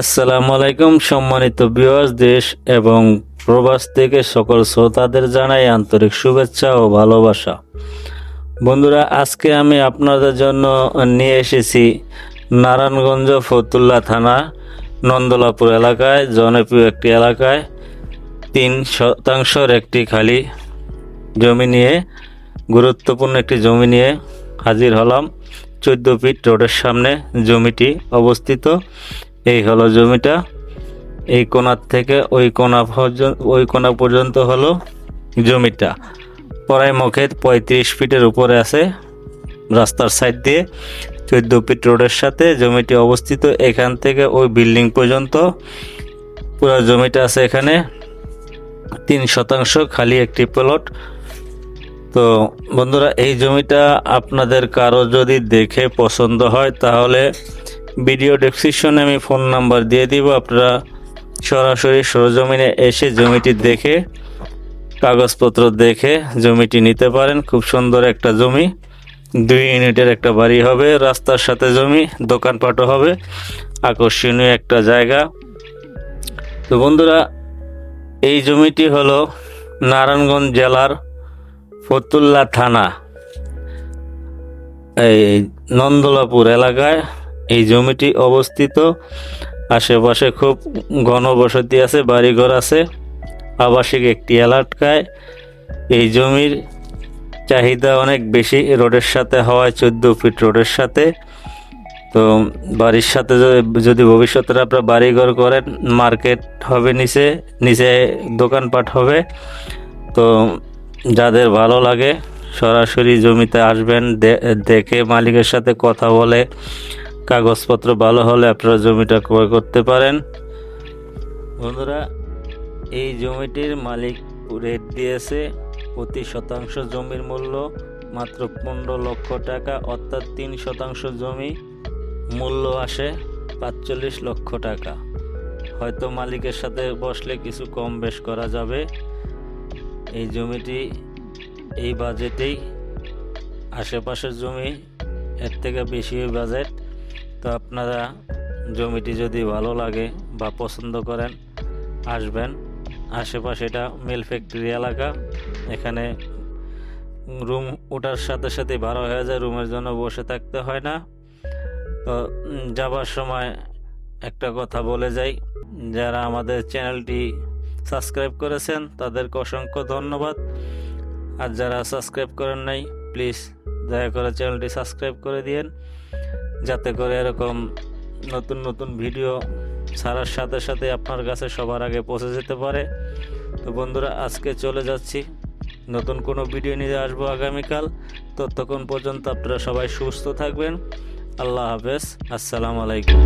আসসালামু আলাইকুম, সম্মানিত বিওয়াস দেশ এবং প্রবাস থেকে সকল শ্রোতাদের জানাই আন্তরিক শুভেচ্ছা ও ভালোবাসা। বন্ধুরা, আজকে আমি আপনাদের জন্য নিয়ে এসেছি নারায়ণগঞ্জ ফতুল্লা থানা, নন্দলাপুর এলাকায়, জনপ্রিয় একটি এলাকায়। তিন শতাংশের একটি খালি জমি নিয়ে, গুরুত্বপূর্ণ একটি জমি নিয়ে হাজির হলাম। চোদ্দ ফিট রোডের সামনে জমিটি অবস্থিত। এই হলো জমিটা। এই কোণার থেকে ওই কোণা পর্যন্ত ওই কোণা পর্যন্ত হলো জমিটা। পড়াই মুখে পঁয়ত্রিশ ফিটের উপরে আছে রাস্তার সাইড দিয়ে। চোদ্দ ফিট রোডের সাথে জমিটি অবস্থিত। এখান থেকে ওই বিল্ডিং পর্যন্ত পুরো জমিটা আছে এখানে। তিন শতাংশ খালি একটি প্লট। তো বন্ধুরা, এই জমিটা আপনাদের কারও যদি দেখে পছন্দ হয়, তাহলে ভিডিও ডেসক্রিপশনে আমি ফোন নাম্বার দিয়ে দিব। আপনারা সরাসরি সরজমিনে এসে জমিটি দেখে, কাগজপত্র দেখে জমিটি নিতে পারেন। খুব সুন্দর একটা জমি। দুই ইউনিটের একটা বাড়ি হবে, রাস্তার সাথে জমি, দোকানপাটও হবে। আকর্ষণীয় একটা জায়গা। তো বন্ধুরা, এই জমিটি হলো নারায়ণগঞ্জ জেলার ফতুল্লা থানা। এই নন্দলাপুর এলাকায় এই জমিটি অবস্থিত। আশেপাশে খুব ঘনবসতি আছে, বাড়িঘর আছে। আবাসিক একটি এলাকায় এই জমির চাহিদা অনেক বেশি রোডের সাথে হওয়ায়, চোদ্দ ফিট রোডের সাথে। তো বাড়ির সাথে যদি- ভবিষ্যতে আপনারা বাড়িঘর করেন, মার্কেট হবে নিচে নিচে দোকানপাট হবে। তো যাদের ভালো লাগে, সরাসরি জমিতে আসবেন দেখে মালিকের সাথে কথা বলে কাগজপত্র ভালো হলে আপনারা জমিটা ক্রয় করতে পারেন। বন্ধুরা, এই জমিটির মালিক রেট দিয়েছে প্রতি শতাংশ জমির মূল্য মাত্র পনেরো লক্ষ টাকা, অর্থাৎ তিন শতাংশ জমি মূল্য আসে পাঁচচল্লিশ লক্ষ টাকা। হয়তো মালিকের সাথে বসলে কিছু কম বেশ করা যাবে। এই জমিটি, এই বাজেটেই আশেপাশের জমি এর থেকে বেশি বাজেট। তো আপনারা জমিটি যদি ভালো লাগে বা পছন্দ করেন, আসবেন। আশেপাশে এটা মিল ফ্যাক্টরি এলাকা। এখানে রুম ওঠার সাথে সাথে ভাড়া হয়ে যায় রুমের জন্য বসে থাকতে হয় না। তো যাবার সময় একটা কথা বলে যাই, যারা আমাদের চ্যানেলটি সাবস্ক্রাইব করেছেন, তাদেরকে অসংখ্য ধন্যবাদ। আর যারা সাবস্ক্রাইব করেন নাই, প্লিজ দয়া করে চ্যানেলটি সাবস্ক্রাইব করে দিয়েন। যাতে করে এরকম নতুন নতুন ভিডিও ছাড়ার সাথে সাথে আপনার কাছে সবার আগে পৌঁছে যেতে পারে। তো বন্ধুরা, আজকে চলে যাচ্ছি। নতুন কোনো ভিডিও নিয়ে আসব আগামীকাল। ততক্ষণ পর্যন্ত আপনারা সবাই সুস্থ থাকবেন। আল্লাহ হাফেজ। আসসালামু আলাইকুম।